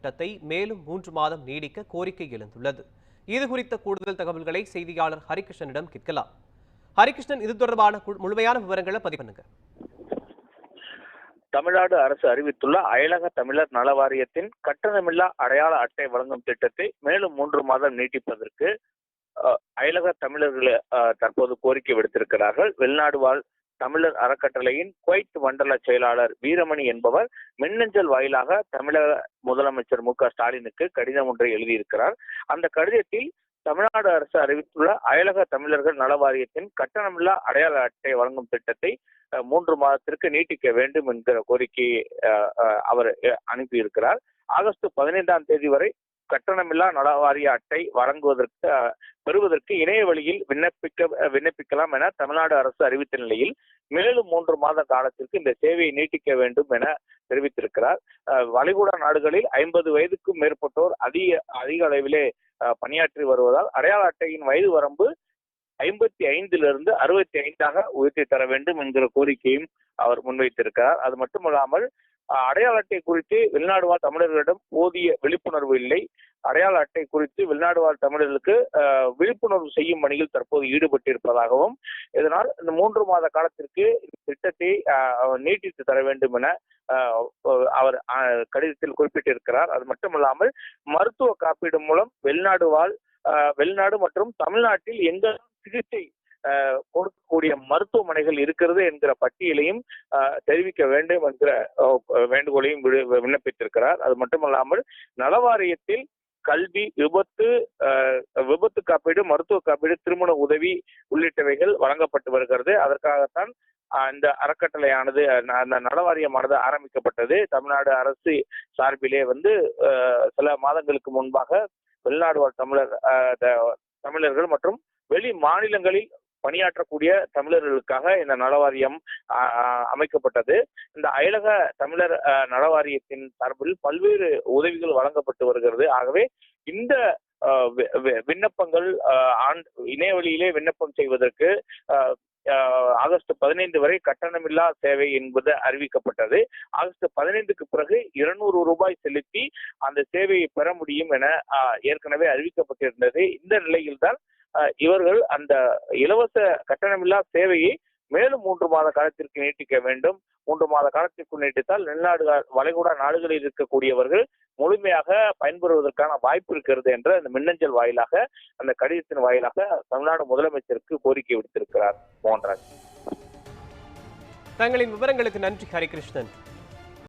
திட்டத்தை மேலும் மூன்று மாதம் நீடிக்க கோரிக்கை எழுந்துள்ளது. இது குறித்த கூடுதல் தகவல்களை செய்தியாளர் ஹரிகிருஷ்ணனிடம் கேட்கலாம். ஹரிகிருஷ்ணன் இது தொடர்பான முழுமையான விவரங்களை பதிவு பண்ணுங்க. தமிழ்நாடு அரசு அறிவித்துள்ள அயலக தமிழர் நல வாரியத்தின் கட்டணமில்லா அடையாள அட்டை வழங்கும் திட்டத்தை மேலும் மூன்று மாதம் நீட்டிப்பதற்கு அயலக தமிழர்கள் தற்போது கோரிக்கை விடுத்திருக்கிறார்கள். வெளிநாடு வாழ் தமிழர் அறக்கட்டளையின் குவைத் மண்டல செயலாளர் வீரமணி என்பவர் மின்னஞ்சல் வாயிலாக தமிழக முதலமைச்சர் மு ஸ்டாலினுக்கு கடிதம் ஒன்றை எழுதியிருக்கிறார். அந்த கடிதத்தில் தமிழ்நாடு அரசு அறிவித்துள்ள அயலக தமிழர்கள் நல வாரியத்தின் கட்டணமில்லா அடையாள அட்டை வழங்கும் திட்டத்தை அஹ், மூன்று மாதத்திற்கு நீட்டிக்க வேண்டும் என்கிற கோரிக்கையை அஹ், அஹ், அவர் அஹ், அனுப்பியிருக்கிறார். ஆகஸ்ட் பதினைந்தாம் தேதி வரை கட்டணமில்லா நலவாரிய அட்டை வழங்குவதற்கு அஹ், பெறுவதற்கு இணைய வழியில் விண்ணப்பிக்க விண்ணப்பிக்கலாம் என தமிழ்நாடு அரசு அறிவித்த நிலையில் மேலும் மூன்று மாத காலத்திற்கு இந்த சேவையை நீட்டிக்க வேண்டும் என தெரிவித்திருக்கிறார். வளைகுடா நாடுகளில் ஐம்பது வயதுக்கும் மேற்பட்டோர் அதிக அதிக அளவிலே அஹ், பணியாற்றி வருவதால் அடையாள அட்டையின் வயது வரம்பு ஐம்பத்தி ஐந்திலிருந்து அறுபத்தி ஐந்தாக உயர்த்தி தர வேண்டும் என்கிற கோரிக்கையும் அவர் முன்வைத்திருக்கிறார். அது மட்டுமல்லாமல் அடையாள அட்டை குறித்து வெளிநாடு வாழ் தமிழர்களிடம் போதிய விழிப்புணர்வு இல்லை. அடையாள அட்டை குறித்து வெளிநாடு வாழ் தமிழர்களுக்கு விழிப்புணர்வு செய்யும் பணியில் தற்போது ஈடுபட்டிருப்பதாகவும் இதனால் இந்த மூன்று மாத காலத்திற்கு இந்த திட்டத்தை நீட்டித்து தர வேண்டும் என அவர் கடிதத்தில் குறிப்பிட்டிருக்கிறார். அது மட்டுமல்லாமல் மருத்துவ காப்பீடு மூலம் வெளிநாடு வாழ் அஹ், வெளிநாடு மற்றும் தமிழ்நாட்டில் எங்க சிகிச்சை கொடுக்கக்கூடிய மருத்துவமனைகள் இருக்கிறது என்கிற பட்டியலையும் தெரிவிக்க வேண்டும் என்கிற வேண்டுகோளையும் விண்ணப்பித்திருக்கிறார். அது மட்டுமல்லாமல் நலவாரியத்தில் கல்வி விபத்து விபத்து காப்பீடு மருத்துவ காப்பீடு திருமண உதவி உள்ளிட்டவைகள் வழங்கப்பட்டு வருகிறது. அதற்காகத்தான் இந்த அறக்கட்டளையானது அந்த நலவாரியமானது ஆரம்பிக்கப்பட்டது. தமிழ்நாடு அரசு சார்பிலே வந்து சில மாதங்களுக்கு முன்பாக வெளிநாடு தமிழர் த- தமிழர்கள் மற்றும் வெளி மாநிலங்களில் பணியாற்றக்கூடிய தமிழர்களுக்காக இந்த நலவாரியம் அமைக்கப்பட்டது. இந்த அயலக தமிழர் நலவாரியத்தின் சார்பில் பல்வேறு உதவிகள் வழங்கப்பட்டு வருகிறது. ஆகவே இந்த விண்ணப்பங்கள் இணையவழியிலே இணைய வழியிலே விண்ணப்பம் செய்வதற்கு ஆகஸ்ட் பதினைந்து வரை கட்டணமில்லா சேவை என்பது அறிவிக்கப்பட்டது. ஆகஸ்ட் பதினைந்துக்கு பிறகு இருநூறு ரூபாய் செலுத்தி அந்த சேவையை பெற முடியும் என ஏற்கனவே அறிவிக்கப்பட்டிருந்தது. இந்த நிலையில்தான் இவர்கள் அந்த இலவச கட்டணமில்லா சேவையை மேலும் மூன்று மாத காலத்திற்கு நீட்டிக்க வேண்டும். மூன்று மாத காலத்திற்கு நீட்டித்தால் வெளிநாடு வளைகுடா நாடுகளில் இருக்கக்கூடியவர்கள் முழுமையாக பயன்பெறுவதற்கான வாய்ப்பு இருக்கிறது என்ற அந்த மின்னஞ்சல் வாயிலாக அந்த கடிதத்தின் வாயிலாக தமிழ்நாடு முதலமைச்சருக்கு கோரிக்கை விடுத்திருக்கிறார் மோகன்ராஜ். தங்களின் விவரங்களுக்கு நன்றி. ஹரிகிருஷ்ணன்.